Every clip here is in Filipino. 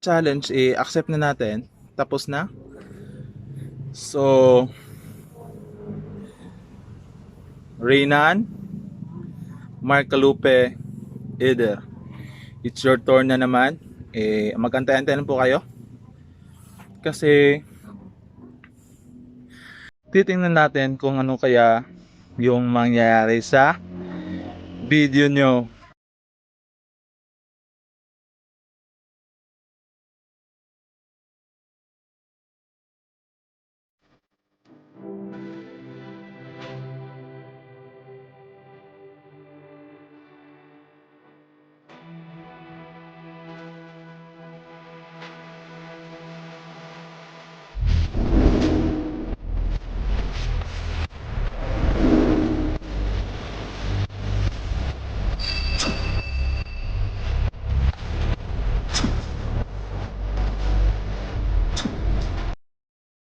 challenge, i-accept na natin. Tapos na. So, Reynan, Mark Calupe, Eder. It's your turn na naman. Eh, magantay-antay na po kayo. Kasi, titingnan natin kung ano kaya yung mangyayari sa video nyo.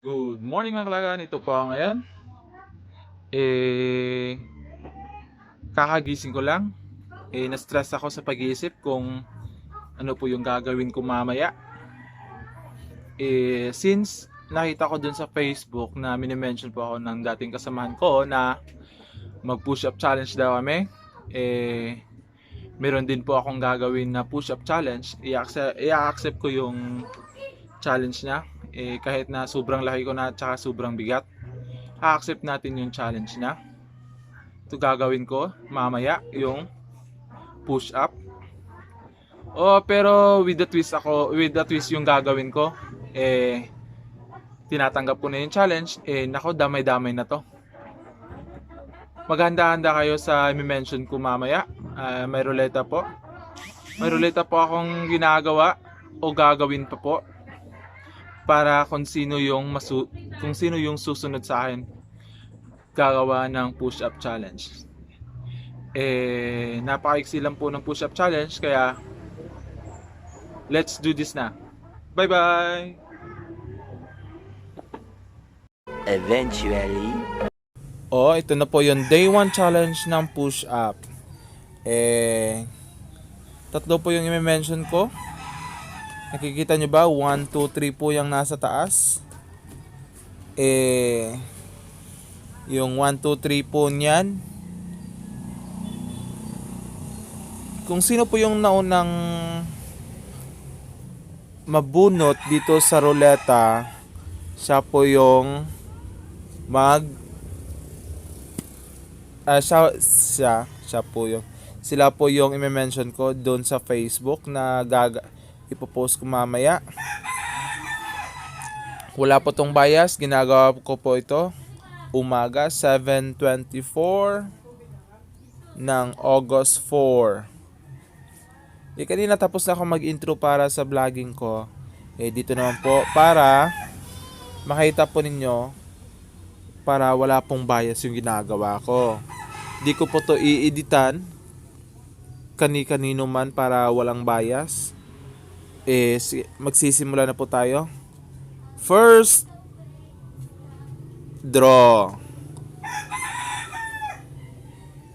Good morning mga kalagan. Ito po ngayon. Eh, kakagising ko lang. Eh, na-stress ako sa pag-iisip kung ano po yung gagawin ko mamaya. Eh, since nakita ko dun sa Facebook na minimension po ako ng dating kasamahan ko na mag push up challenge daw kami. Eh, meron din po akong gagawin na push up challenge. I-accept, i-accept ko yung challenge niya eh, kahit na sobrang laki ko na at saka sobrang bigat, a-accept natin yung challenge niya. Ito gagawin ko mamaya, yung push up. Oh, pero with the twist ako, with the twist yung gagawin ko, eh, tinatanggap ko na yung challenge, eh, nako, damay-damay na to. Maghanda-handa kayo sa mention ko mamaya. Ah, may ruleta po. May ruleta po akong ginagawa o gagawin pa po para kung sino yung masu kung sino yung susunod sa akin gagawa ng push-up challenge. Eh, napakaiksi lang po ng push-up challenge kaya let's do this na. Bye-bye! Eventually. Oh, ito na po yung day 1 challenge ng push-up. Eh, tatlo po yung i-mention ko. Nakikita nyo ba? 1, 2, 3 po yung nasa taas. Eh, yung 1, 2, 3 po niyan. Kung sino po yung naunang mabunot dito sa ruleta, siya po yung mag ah siya, siya, siya po yung sila po yung i-mention ko doon sa Facebook na gaga ipopost ko mamaya. Wala po tong bias, ginagawa ko po ito umaga 7.24 ng August 4. Eh, kanina tapos na ako mag-intro para sa vlogging ko. Eh, dito naman po para makita po ninyo para wala pong bias yung ginagawa ko. Di ko po to i-editan kani-kanino man para walang bias. Si- magsisimula na po tayo. First, draw.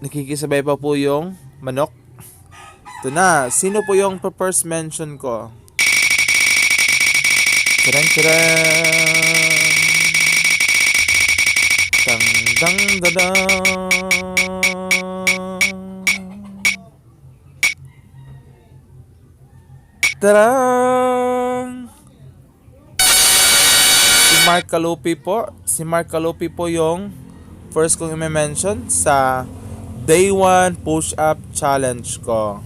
Nakikisabay pa po yung manok. Ito na. Sino po yung first mention ko? Tadang tadang. Dang dang dadang. Tarang! Si Mark Kalupi po. Si Mark Kalupi po yung first kong i-mention sa Day 1 Push-Up Challenge ko.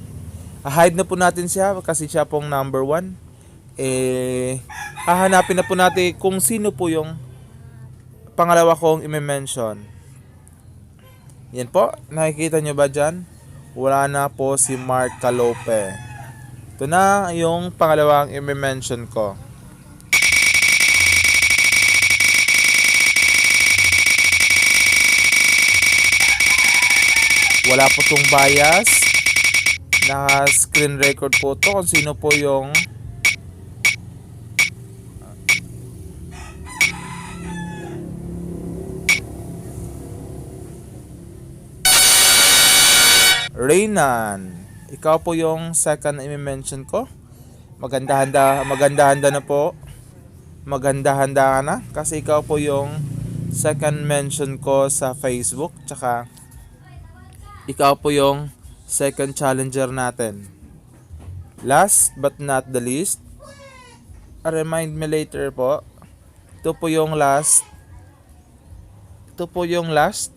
hide na po natin siya kasi siya pong number 1. Eh, hahanapin na po natin kung sino po yung pangalawa kong i-mention. Yan po, nakikita nyo ba dyan? Wala na po si Mark Calope. Ito na yung pangalawang i-mention ko. Wala po tong bias. Naka screen record po to kung sino po yung Reynan. Ikaw po yung second na i-mention ko. Maganda-handa, maganda-handa na po. Maganda-handa ka na kasi ikaw po yung second mention ko sa Facebook tsaka ikaw po yung second challenger natin. Last but not the least, remind me later po. Ito po yung last. Ito po yung last.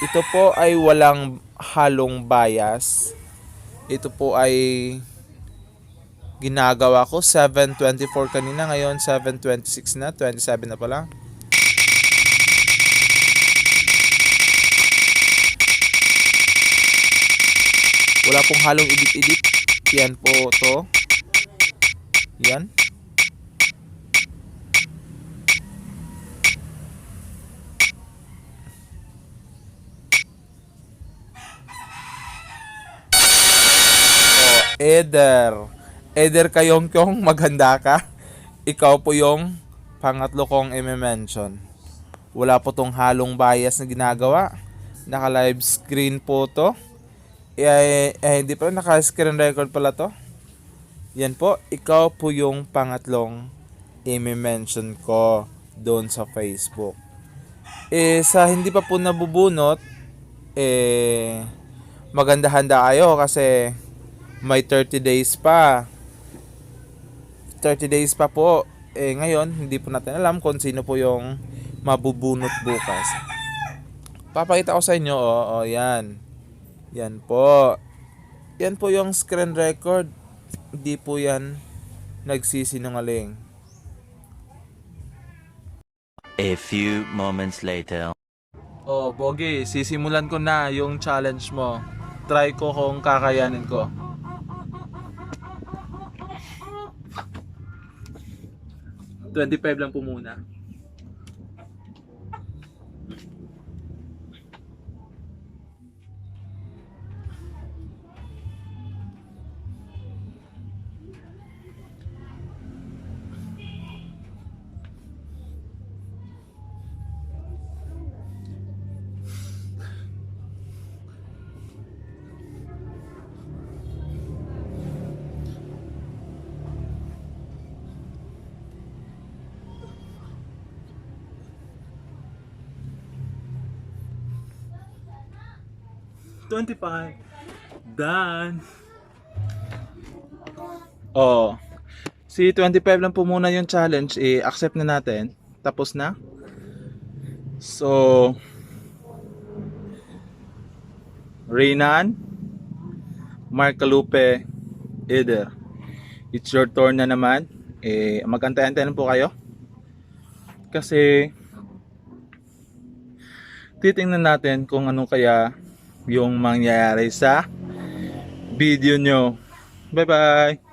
Ito po ay walang halong bias. Ito po ay ginagawa ko. 7.24 kanina ngayon 7.26 na 27 na pala. Wala pong halong edit-edit. Yan po to. Yan Oh, Eder. Eder kayong kyong maghanda ka. Ikaw po yung pangatlo kong i-mention. Wala po tong halong bias na ginagawa. Naka-live screen po to. Eh, eh, hindi pa naka-screen record pala to. Yan po, ikaw po yung pangatlong i-mention ko doon sa Facebook. Eh, sa hindi pa po nabubunot, eh, maganda-handa kayo kasi may 30 days pa. 30 days pa po. Eh ngayon, hindi po natin alam kung sino po yung mabubunot bukas. Papakita ko sa inyo, oh, oh yan. Yan po. Yan po yung screen record. Hindi po yan nagsisinungaling. A few moments later. Oh, Bogi, sisimulan ko na yung challenge mo. Try ko kung kakayanin ko. Twenty-five lang po muna. Twenty-five. Done. Oh. Si 25 lang po muna yung challenge, i-accept na natin. Tapos na. So, Reynan, Mark Calupe, Eder. It's your turn na naman. Eh, magantay-antay na po kayo. Kasi, titingnan natin kung ano kaya yung mangyayari sa video nyo. Bye-bye!